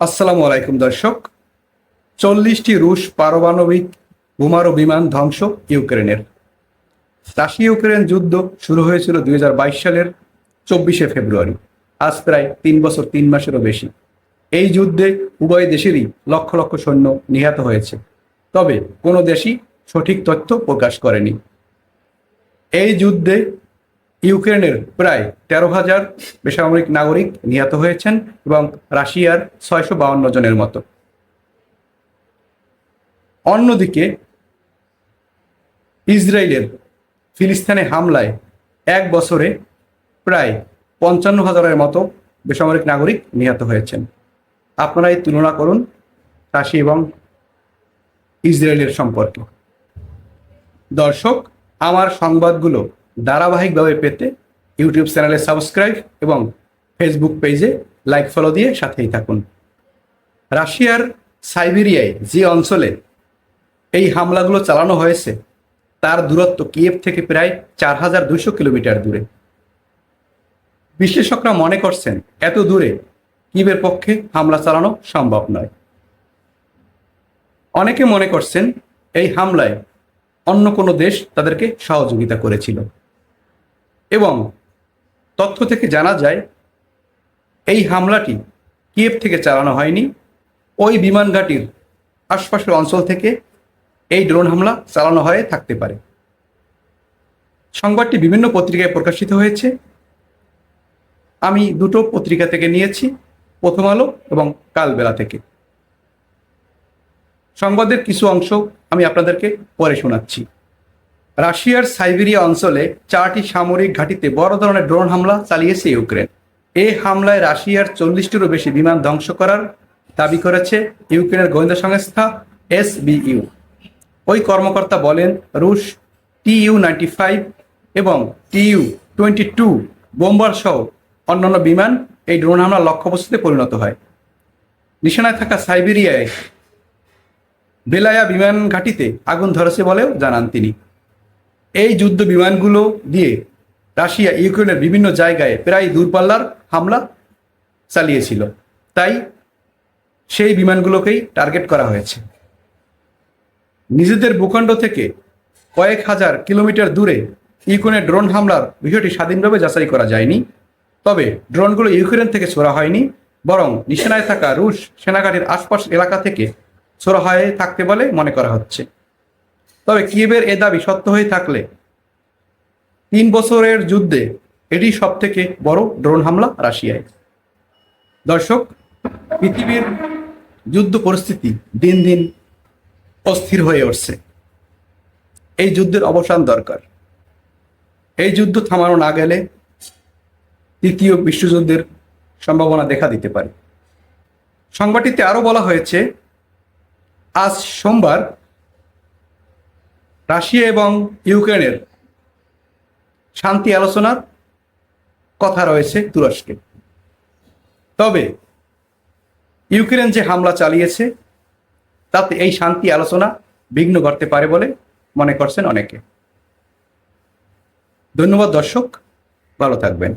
আসসালামু আলাইকুম দর্শক। চল্লিশটি রুশ পারমাণবিক বোমারু বিমান ধ্বংস ইউক্রেনের। রাশিয়া ইউক্রেন যুদ্ধ শুরু হয়েছিল দু হাজার বাইশ সালের চব্বিশে ফেব্রুয়ারি। আজ প্রায় তিন বছর তিন মাসেরও বেশি। এই যুদ্ধে উভয় দেশেরই লক্ষ লক্ষ সৈন্য নিহত হয়েছে। তবে কোনো দেশই সঠিক তথ্য প্রকাশ করেনি। এই যুদ্ধে ইউক্রেনের প্রায় তেরো হাজার বেসামরিক নাগরিক নিহত হয়েছেন এবং রাশিয়ার ছয়শো বাউন্ন জনের মতো। অন্যদিকে, ইসরায়েলের ফিলিস্তিনে হামলায় এক বছরে প্রায় পঞ্চান্ন হাজারের মতো বেসামরিক নাগরিক নিহত হয়েছেন। আপনারা এই তুলনা করুন রাশি এবং ইসরায়েলের সম্পর্কে। দর্শক, আমার সংবাদগুলো ধারাবাহিকভাবে পেতে ইউটিউব চ্যানেলে সাবস্ক্রাইব এবং ফেসবুক পেজে লাইক ফলো দিয়ে সাথেই থাকুন। রাশিয়ার সাইবেরিয়ায় যে অঞ্চলে এই হামলাগুলো চালানো হয়েছে, তার দূরত্ব কিয়েভ থেকে প্রায় চার হাজার দুশো কিলোমিটার দূরে। বিশ্লেষকরা মনে করছেন, এত দূরে কিবের পক্ষে হামলা চালানো সম্ভব নয়। অনেকে মনে করছেন, এই হামলায় অন্য কোনো দেশ তাদেরকে সহযোগিতা করেছিল। তথ্য থেকে জানা যায়, এই হামলাটি কিয়েভ থেকে চালানো হয়নি। ওই বিমান ঘাঁটির আশপাশের অঞ্চল থেকে এই ড্রোন হামলা চালানো হয়ে থাকতে পারে। সংবাদটি বিভিন্ন পত্রিকায় প্রকাশিত হয়েছে। আমি দুটো পত্রিকা থেকে নিয়েছি, প্রথম আলো এবং কালবেলা থেকে। সংবাদের কিছু অংশ আমি আপনাদেরকে পরে শোনাচ্ছি। রাশিয়ার সাইবেরিয়া অঞ্চলে চারটি সামরিক ঘাঁটিতে বড় ধরনের ড্রোন হামলা চালিয়েছে ইউক্রেন। এই হামলায় রাশিয়ার চল্লিশটিরও বেশি বিমান ধ্বংস করার দাবি করেছে ইউক্রেনের গোয়েন্দা সংস্থা এসবিইউ। ওই কর্মকর্তা বলেন, রুশ টিইউ নাইনটি ফাইভ এবং টিইউ টোয়েন্টি টু বোম্বার সহ অন্যান্য বিমান এই ড্রোন হামলার লক্ষ্যবস্তুতে পরিণত হয়। নিশানায় থাকা সাইবেরিয়ায় বেলায়া বিমান ঘাঁটিতে আগুন ধরেছে বলেও জানান তিনি। এই যুদ্ধ বিমানগুলো দিয়ে রাশিয়া, ইউক্রেনের বিভিন্ন জায়গায় প্রায় দূরপাল্লার হামলা চালিয়েছিল। তাই সেই বিমানগুলোকেই টার্গেট করা হয়েছে। নিজেদের ভূখণ্ড থেকে কয়েক হাজার কিলোমিটার দূরে ইউক্রেনের ড্রোন হামলার বিষয়টি স্বাধীনভাবে যাচাই করা যায়নি। তবে ড্রোনগুলো ইউক্রেন থেকে ছোড়া হয়নি, বরং নিশানায় থাকা রুশ সেনাঘাটির আশপাশ এলাকা থেকে ছোড়া হয়ে থাকতে বলে মনে করা হচ্ছে। তবে কিয়েবের এ দাবি সত্য হয়ে থাকলে তিন বছরের যুদ্ধে এটি সব থেকে বড় ড্রোন হামলা রাশিয়ায়। দর্শক, পৃথিবীর যুদ্ধ পরিস্থিতি দিন দিন অস্থির হয়ে উঠছে। এই যুদ্ধের অবসান দরকার। এই যুদ্ধ থামানো না গেলে তৃতীয় বিশ্বযুদ্ধের সম্ভাবনা দেখা দিতে পারে। সংবাদটিতে আরও বলা হয়েছে, আজ সোমবার রাশিয়া এবং ইউক্রেনের শান্তি আলোচনার কথা রয়েছে তুরস্কে। তবে ইউক্রেন যে হামলা চালিয়েছে, তাতে এই শান্তি আলোচনা বিঘ্ন ঘটতে পারে বলে মনে করছেন অনেকে। ধন্যবাদ দর্শক, ভালো থাকবেন।